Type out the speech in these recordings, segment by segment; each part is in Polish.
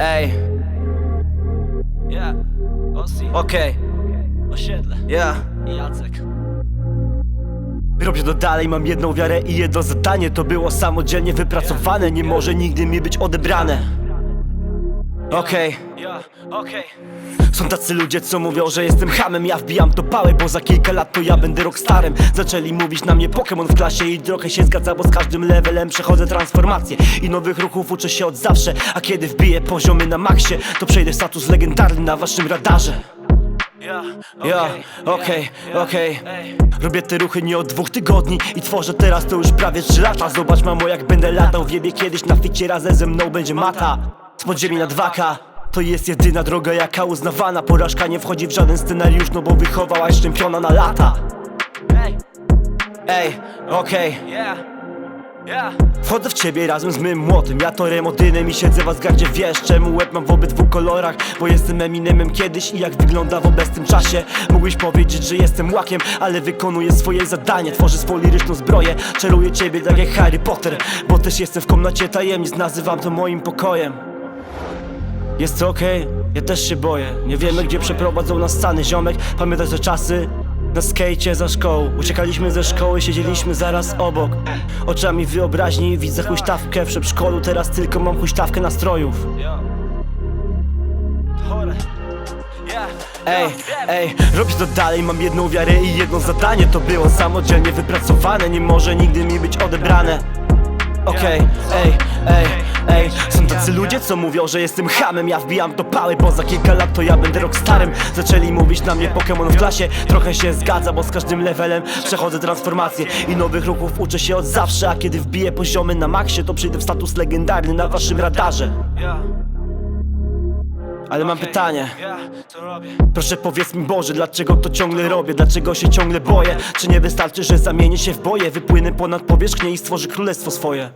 Ej, Ja, Osi, okej, osiedle. Ja i Jacek. Robię to dalej, mam jedną wiarę i jedno zadanie. To było samodzielnie wypracowane, nie może nigdy mi być odebrane. Okej, Ja, okej. Są tacy ludzie co mówią, że jestem hamem Ja wbijam to pałę, bo za kilka lat to ja będę rockstarem Zaczęli mówić na mnie Pokémon w klasie i trochę się zgadza Bo z każdym levelem przechodzę transformację. I nowych ruchów uczę się od zawsze A kiedy wbiję poziomy na maksie To przejdę w status legendarny na waszym radarze. Ja, Ja, okej, okej Robię te ruchy nie od dwóch tygodni I tworzę teraz to już prawie trzy lata. Zobacz mamo jak będę latał. Wiebie kiedyś na ficie razem ze mną będzie mata. Z podziemi na 2K to jest jedyna droga jaka uznawana. Porażka nie wchodzi w żaden scenariusz No bo wychowałaś czempiona na lata. Ej, Ej, okej. Ja, ja Wchodzę w ciebie razem z mym młotym Ja to remodynem i siedzę w Asgardzie. Wiesz czemu łeb mam w obydwu kolorach? Bo jestem Eminemem kiedyś i jak wygląda w obecnym czasie? Mógłbyś powiedzieć, że jestem łakiem Ale wykonuję swoje zadanie. Tworzę swą liryczną zbroję. Czeluję ciebie tak jak Harry Potter Bo też jestem w komnacie tajemnic. Nazywam to moim pokojem Jest okej, ja też się boję. Nie wiemy gdzie przeprowadzą nas stany. Ziomek, pamiętasz te czasy? Na skejcie za szkołą. Uciekaliśmy ze szkoły, siedzieliśmy zaraz obok. Oczami wyobraźni widzę huśtawkę w przedszkolu. Teraz tylko mam huśtawkę nastrojów. Ej, ej, robię to dalej, mam jedną wiarę i jedno zadanie. To było samodzielnie wypracowane, nie może nigdy mi być odebrane Okej, ej, ej, ej. Są tacy ludzie, co mówią, że jestem hamem Ja wbijam to pały, bo za kilka lat to ja będę rockstarem Zaczęli mówić na mnie Pokémon w klasie. Trochę się zgadza, bo z każdym levelem przechodzę transformację. I nowych ruchów uczę się od zawsze A kiedy wbiję poziomy na maksie To przyjdę w status legendarny na waszym radarze Ale mam pytanie? Proszę powiedz mi Boże, dlaczego to ciągle robię? Dlaczego się ciągle boję? Czy nie wystarczy, że zamienię się w boje? Wypłynę ponad powierzchnię i stworzę królestwo swoje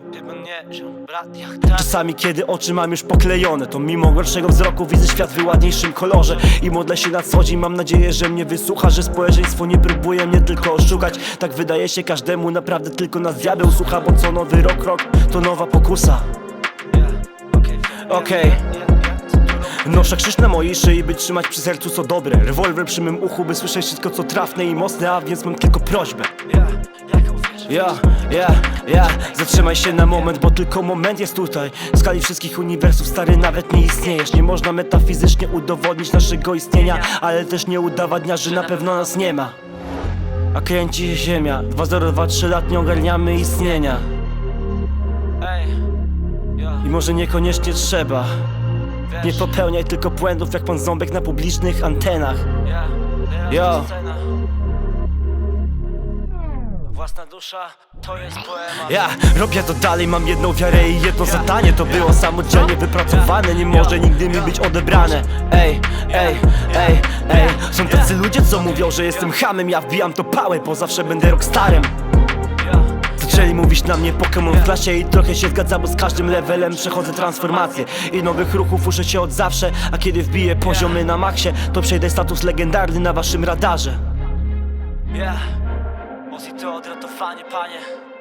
Czasami kiedy oczy mam już poklejone To mimo gorszego wzroku widzę świat w ładniejszym kolorze I modlę się na co dzień, mam nadzieję, że mnie wysłucha Że społeczeństwo nie próbuje mnie tylko oszukać Tak wydaje się każdemu, naprawdę tylko nas diabeł słucha Bo co nowy rok, rok to nowa pokusa okej Okej. Noszę krzyż na mojej szyi, by trzymać przy sercu co dobre. Rewolwer przy mym uchu, by słyszeć wszystko co trafne i mocne A więc mam tylko prośbę. Ja, Ja, ja, zatrzymaj się na moment, bo tylko moment jest tutaj. W skali wszystkich uniwersów stary nawet nie istniejesz. Nie można metafizycznie udowodnić naszego istnienia Ale też nie udowadnia, że na pewno nas nie ma. A kręci się ziemia, 2023 lat nie ogarniamy istnienia. I może niekoniecznie trzeba Nie popełniaj tylko błędów jak pan Ząbek na publicznych antenach. Scena Własna dusza to jest poemat Ja robię to dalej, mam jedną wiarę i jedno zadanie. To było samodzielnie wypracowane, nie może nigdy mi być odebrane. Ej, ej, ej, ej. Są tacy ludzie, co mówią, że jestem hamem Ja wbijam to pałę, bo zawsze będę rockstarem Zaczęli mówić na mnie Pokémon w klasie i trochę się zgadza, bo z każdym levelem przechodzę transformację. I nowych ruchów uczę się od zawsze, a kiedy wbiję poziomy na maksie To przejdę status legendarny na waszym radarze. Ja Osi to odratowanie, panie